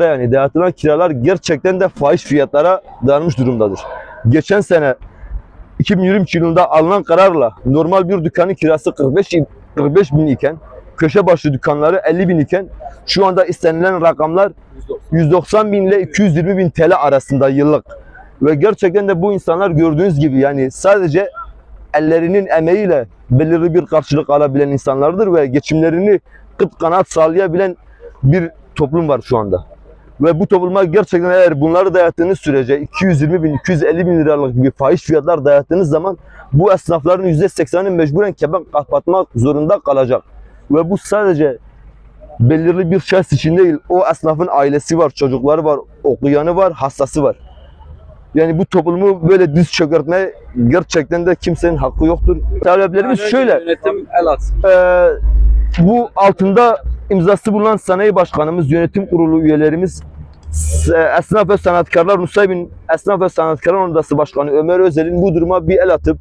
yani dayatılan kiralar gerçekten de fahiş fiyatlara dayanmış durumdadır. Geçen sene 2023 yılında alınan kararla normal bir dükkanın kirası 45 i- 45 bin iken köşe başı dükkanları 50 bin iken şu anda istenilen rakamlar 190 bin ile 220 bin TL arasında yıllık. Ve gerçekten de bu insanlar gördüğünüz gibi yani sadece ellerinin emeğiyle belirli bir karşılık alabilen insanlardır ve geçimlerini kıt kanaat sağlayabilen bir toplum var şu anda. Ve bu topluma gerçekten eğer bunları dayattığınız sürece 220 bin, 250 bin liralık gibi fahiş fiyatlar dayattığınız zaman bu esnafların %80'i mecburen kepenk kapatmak zorunda kalacak. Ve bu sadece belirli bir şahıs için değil, o esnafın ailesi var, çocukları var, okuyanı var, hastası var. Yani bu toplumu böyle düz çökertmeye gerçekten de kimsenin hakkı yoktur. Taleplerimiz şöyle, Yönetim el atsın. Eee, bu altında imzası bulunan sanayi başkanımız, yönetim kurulu üyelerimiz, Esnaf ve Sanatkarlar Nusaybin Esnaf ve Sanatkarlar Odası Başkanı Ömer Özel'in bu duruma bir el atıp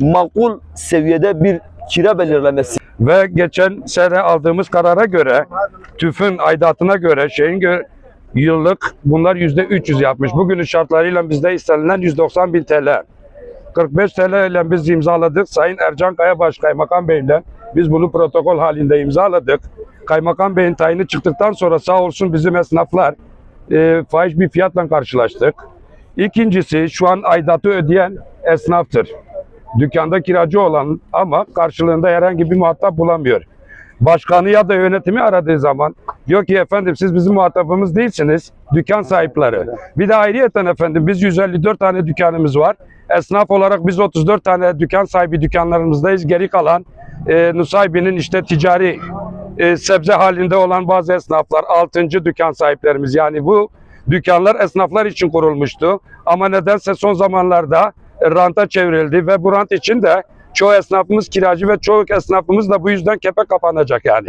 makul seviyede bir kira belirlemesi Ve geçen sene aldığımız karara göre TÜF'ün aidatına göre şeyin gö- yıllık bunlar yüzde 300 yapmış. Bugünün şartlarıyla bizde istenilen 190 bin TL. 45 TL ile biz imzaladık. Sayın Ercan Kaya Başkaymakam Bey'le biz bunu protokol halinde imzaladık. Kaymakam Bey'in tayini çıktıktan sonra sağ olsun bizim esnaflar e, fahiş bir fiyatla karşılaştık. İkincisi şu an aidatı ödeyen esnaftır. Dükkanda kiracı olan ama karşılığında herhangi bir muhatap bulamıyor. Başkanı ya da yönetimi aradığı zaman diyor ki efendim siz bizim muhatabımız değilsiniz. Dükkan sahipleri. Bir de ayrıyeten efendim biz 154 tane dükkanımız var. Esnaf olarak biz 34 tane dükkan sahibi dükkanlarımızdayız. Geri kalan e, Nusaybin'in işte ticari e, sebze halinde olan bazı esnaflar 6. dükkan sahiplerimiz. Yani bu dükkanlar esnaflar için kurulmuştu. Ama nedense son zamanlarda e, ranta çevrildi ve bu rant için de çoğu esnafımız kiracı ve çoğu esnafımız da bu yüzden kepe kapanacak yani.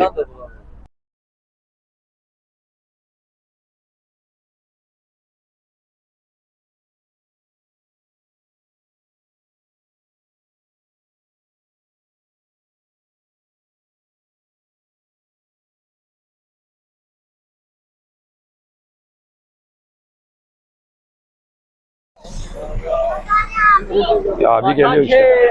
Ya abi geliyor işte.